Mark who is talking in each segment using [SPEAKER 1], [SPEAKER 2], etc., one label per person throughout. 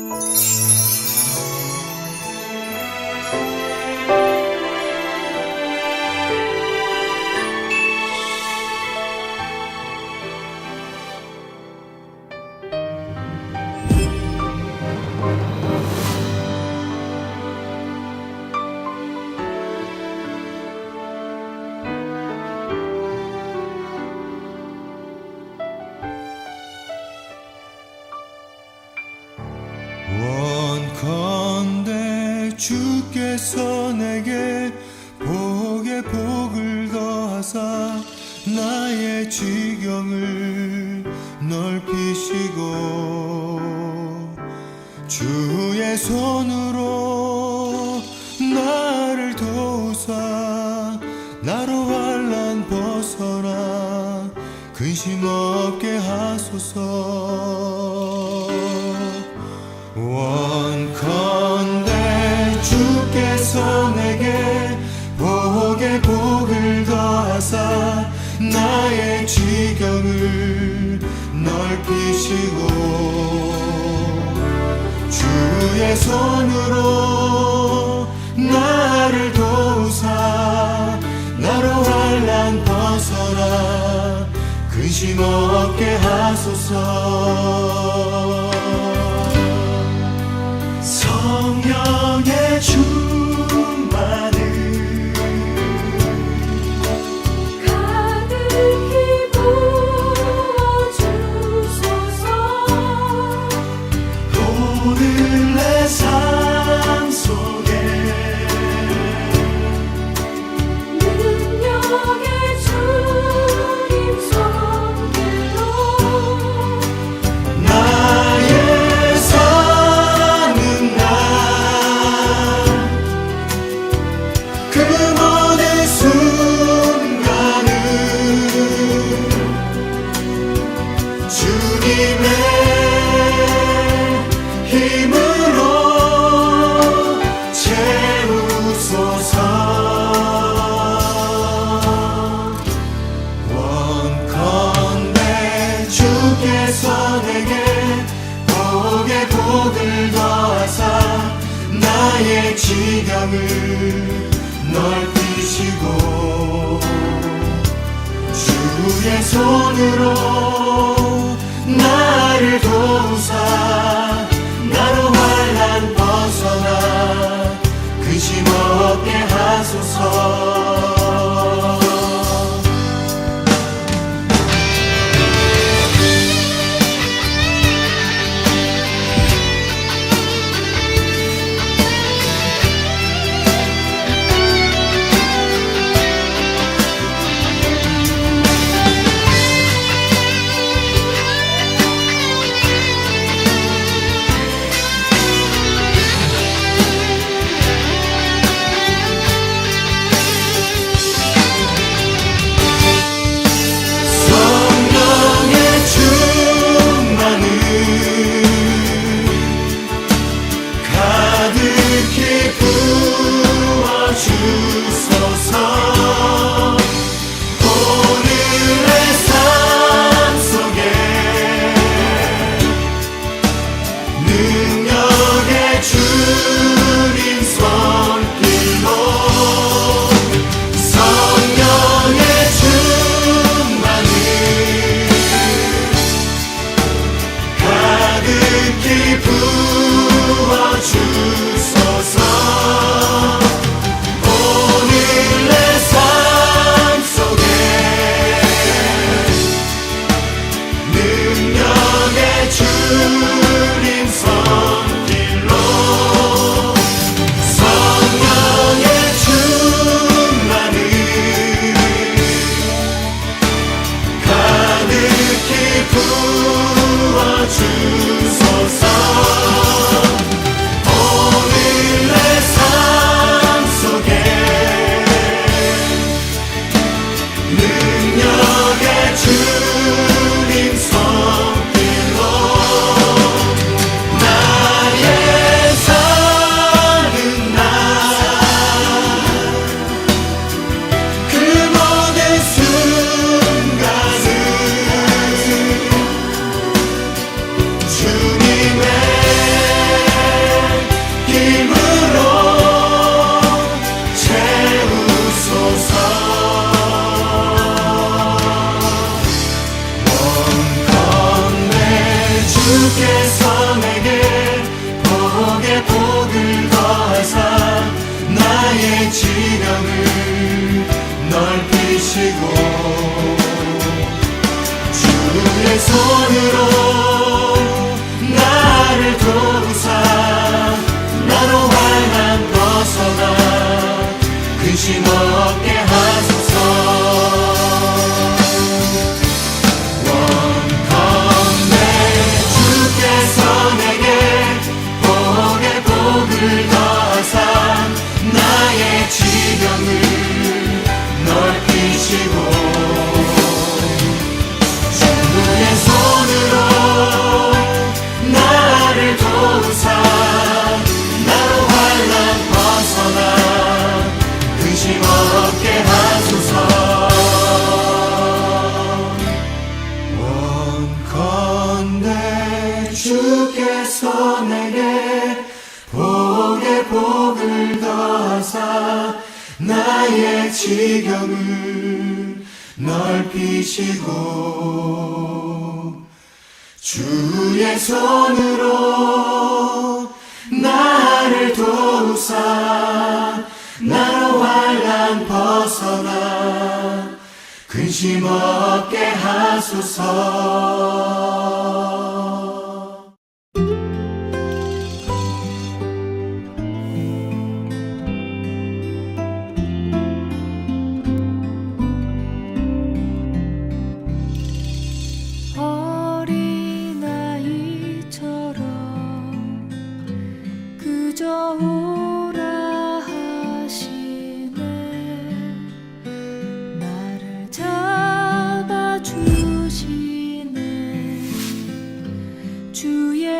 [SPEAKER 1] Música 주께서 내게 복에 복을 더하사 나의 지경을 넓히시고 주의 손으로 나를 도우사 나로 환란 벗어나 근심 없게 하소서 넓히시고 주의 손으로 나를 도우사 나로 환란 벗어나 근심 없게 하소서 나의 지경을 넓히시고 주의 손으로 나를 도우사 나로 환란 벗어나 근심 없게 하소서
[SPEAKER 2] 나의 지경을 넓히시고 주의 손으로 나를 도우사 나로 환란 벗어나 근심 없게 하소서.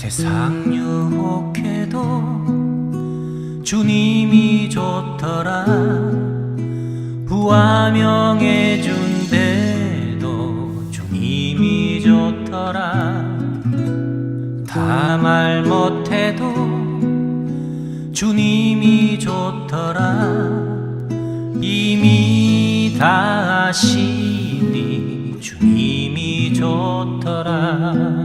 [SPEAKER 2] 세상 유혹해도 주님이 좋더라. 부와 명예 준대도 주님이 좋더라. 다 말 못해도 주님이 좋더라. 이미 다 아시니 주님이 좋더라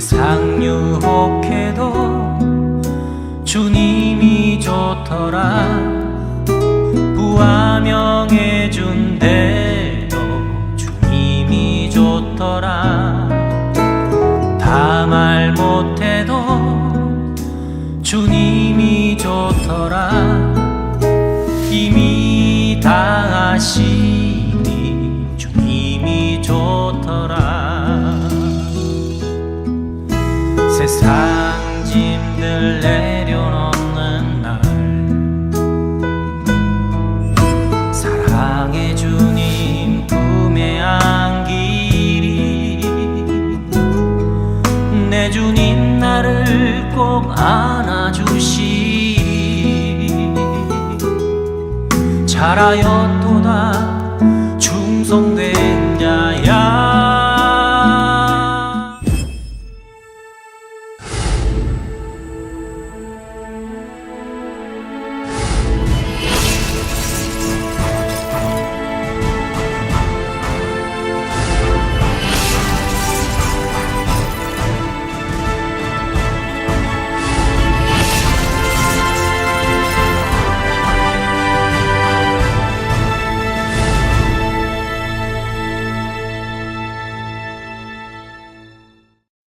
[SPEAKER 2] 세상 유혹해도 주님이 좋더라. 부와 명예 꼭 안아주시리 잘하였도다